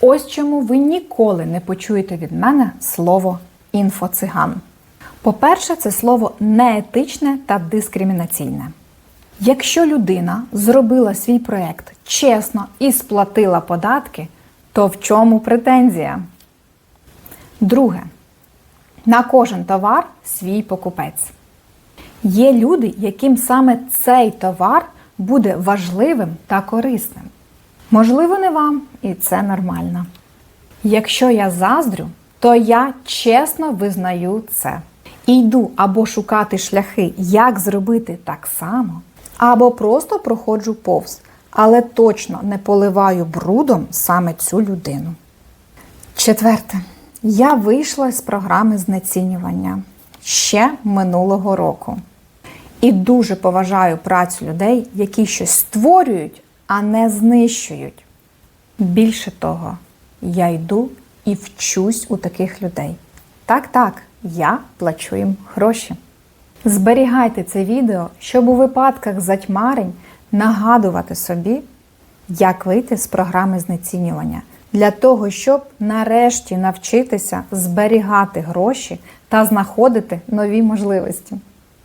Ось чому ви ніколи не почуєте від мене слово інфоциган. По-перше, це слово неетичне та дискримінаційне. Якщо людина зробила свій проєкт чесно і сплатила податки, то в чому претензія? Друге, на кожен товар свій покупець. Є люди, яким саме цей товар буде важливим та корисним. Можливо, не вам, і це нормально. Якщо я заздрю, то я чесно визнаю це. І йду або шукати шляхи, як зробити так само, або просто проходжу повз, але точно не поливаю брудом саме цю людину. Четверте, я вийшла з програми знецінювання ще минулого року. І дуже поважаю працю людей, які щось створюють, а не знищують. Більше того, я йду і вчусь у таких людей. Так, так, я плачу їм гроші. Зберігайте це відео, щоб у випадках затьмарень нагадувати собі, як вийти з програми знецінювання, для того, щоб нарешті навчитися зберігати гроші та знаходити нові можливості.